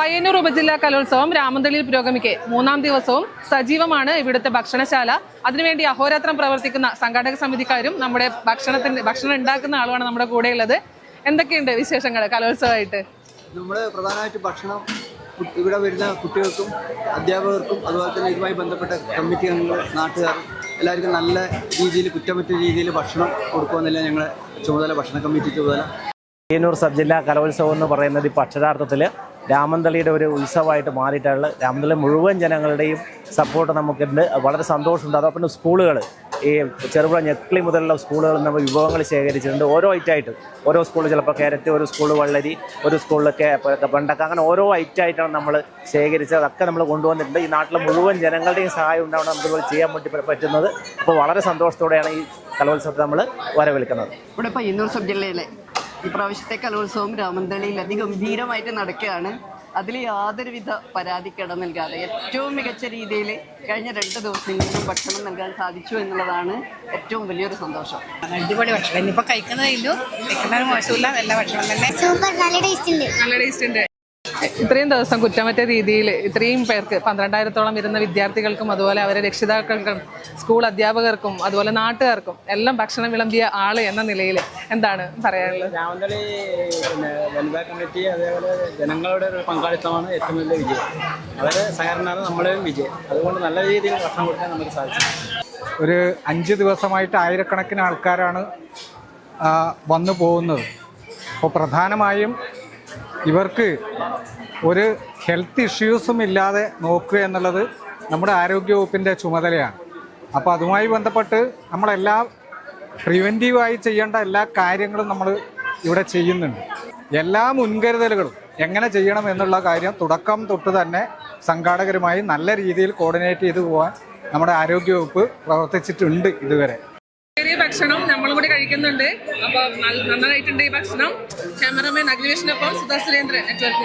പയ്യന്നൂർ ഉപജില്ലാ കലോത്സവം രാമന്തളിയിൽ പുരോഗമിക്കെ. മൂന്നാം ദിവസവും സജീവമാണ് ഇവിടുത്തെ ഭക്ഷണശാല. അതിനുവേണ്ടി അഹോരാത്രം പ്രവർത്തിക്കുന്ന സംഘാടക സമിതിക്കാരും നമ്മുടെ ഭക്ഷണത്തിന്റെ ഭക്ഷണം ഉണ്ടാക്കുന്ന ആളുമാണ് നമ്മുടെ കൂടെയുള്ളത്. എന്തൊക്കെയുണ്ട് വിശേഷങ്ങൾ കലോത്സവമായിട്ട്? നമ്മൾ പ്രധാനമായിട്ട് ഭക്ഷണം ഇവിടെ വരുന്ന കുട്ടികൾക്കും അധ്യാപകർക്കും അതുപോലെ തന്നെ ഇതുമായി ബന്ധപ്പെട്ട കമ്മിറ്റി അംഗങ്ങൾ നാട്ടുകാർ എല്ലാവർക്കും നല്ല രീതിയിൽ കുറ്റമറ്റ രീതിയിൽ ഭക്ഷണം കൊടുക്കുമെന്നില്ല ഞങ്ങളുടെ ചുമതല ഭക്ഷണ കമ്മിറ്റി ചുമതല. പയ്യന്നൂർ സബ് ജില്ലാ കലോത്സവം എന്ന് പറയുന്നത് ഇപ്പോൾ അക്ഷരാർത്ഥത്തിൽ രാമന്തളിയുടെ ഒരു ഉത്സവമായിട്ട് മാറിയിട്ടുള്ള രാമന്തളി മുഴുവൻ ജനങ്ങളുടെയും സപ്പോർട്ട് നമുക്കുണ്ട്. വളരെ സന്തോഷമുണ്ട്. അതോടൊപ്പം സ്കൂളുകൾ ഈ ചെറുപുഴ ഞെക്ലി മുതലുള്ള സ്കൂളുകൾ നമ്മൾ വിഭവങ്ങൾ ശേഖരിച്ചിട്ടുണ്ട്. ഓരോ ഐറ്റായിട്ട് ഓരോ സ്കൂൾ ചിലപ്പോൾ കാരറ്റ് ഒരു സ്കൂൾ വള്ളരി ഒരു സ്കൂളിലൊക്കെ പണ്ടൊക്കെ അങ്ങനെ ഓരോ ഐറ്റായിട്ടാണ് നമ്മൾ ശേഖരിച്ചത്. അതൊക്കെ നമ്മൾ കൊണ്ടുവന്നിട്ടുണ്ട്. ഈ നാട്ടിലെ മുഴുവൻ ജനങ്ങളുടെയും സഹായം ഉണ്ടാവണം നമുക്ക് ചെയ്യാൻ വേണ്ടി പറ്റുന്നത്. അപ്പോൾ വളരെ സന്തോഷത്തോടെയാണ് ഈ കലോത്സവത്തെ നമ്മൾ വരവേൽക്കുന്നത്. ഇവിടെ പയ്യന്നൂർ സബ് ജില്ലയിലെ പ്രാവശ്യത്തെ കലോത്സവം രാമന്തളിയിൽ അതിഗംഭീരമായിട്ട് നടക്കുകയാണ്. അതിൽ യാതൊരുവിധ പരാതിക്കിട നൽകാതെ ഏറ്റവും മികച്ച രീതിയിൽ കഴിഞ്ഞ രണ്ട് ദിവസങ്ങളിലും ഭക്ഷണം നൽകാൻ സാധിച്ചു എന്നുള്ളതാണ് ഏറ്റവും വലിയൊരു സന്തോഷം. അടിപൊളി ഭക്ഷണം. ഇനിയിപ്പോൾ കഴിക്കുന്നതേ ഇല്ലു. കഴിക്കുന്നതിന് മോശമില്ല. നല്ല ഭക്ഷണം തന്നെ. സൂപ്പർ. നല്ല ടേസ്റ്റ് ഉണ്ട്. നല്ല ടേസ്റ്റ് ഉണ്ട്. ഇത്രയും ദിവസം കുറ്റമറ്റ രീതിയിൽ ഇത്രയും പേർക്ക് പന്ത്രണ്ടായിരത്തോളം വരുന്ന വിദ്യാർത്ഥികൾക്കും അതുപോലെ അവരെ രക്ഷിതാക്കൾക്കും സ്കൂൾ അധ്യാപകർക്കും അതുപോലെ നാട്ടുകാർക്കും എല്ലാം ഭക്ഷണം വിളമ്പിയ ആൾ എന്ന നിലയിൽ എന്താണ് പറയാനുള്ളത്? രാമന്തളി പിന്നെ വനിതാ കമ്മിറ്റി അതേപോലെ ജനങ്ങളുടെ ഒരു പങ്കാളിത്തമാണ് ഏറ്റവും വലിയ വിജയം. അവരെ സഹകരണമാണ് നമ്മുടെയും വിജയം. അതുകൊണ്ട് നല്ല രീതിയിൽ ഭക്ഷണം കൊടുക്കാൻ നമുക്ക് സാധിച്ചു. ഒരു അഞ്ച് ദിവസമായിട്ട് ആയിരക്കണക്കിന് ആൾക്കാരാണ് വന്നു പോകുന്നത്. അപ്പോൾ പ്രധാനമായും ഇവർക്ക് ഒരു ഹെൽത്ത് ഇഷ്യൂസും ഇല്ലാതെ നോക്കുക എന്നുള്ളത് നമ്മുടെ ആരോഗ്യവകുപ്പിന്റെ ചുമതലയാണ്. അപ്പോൾ അതുമായി ബന്ധപ്പെട്ട് നമ്മളെല്ലാ പ്രിവെന്റീവായി ചെയ്യേണ്ട എല്ലാ കാര്യങ്ങളും നമ്മൾ ഇവിടെ ചെയ്യുന്നുണ്ട്. എല്ലാ മുൻകരുതലുകളും എങ്ങനെ ചെയ്യണം എന്നുള്ള കാര്യം തുടക്കം തൊട്ട് തന്നെ സംഘാടകരുമായി നല്ല രീതിയിൽ കോർഡിനേറ്റ് ചെയ്തു പോകാൻ നമ്മുടെ ആരോഗ്യവകുപ്പ് പ്രവർത്തിച്ചിട്ടുണ്ട് ഇതുവരെ. ചെറിയ ഭക്ഷണം നമ്മളും കൂടി കഴിക്കുന്നുണ്ട്. അപ്പൊ നന്നായിട്ടുണ്ട് ഈ ഭക്ഷണം. ക്യാമറമാൻ അഖിലേഷിനൊപ്പം സുധാ സുരേന്ദ്രൻ നെറ്റ്വർക്ക്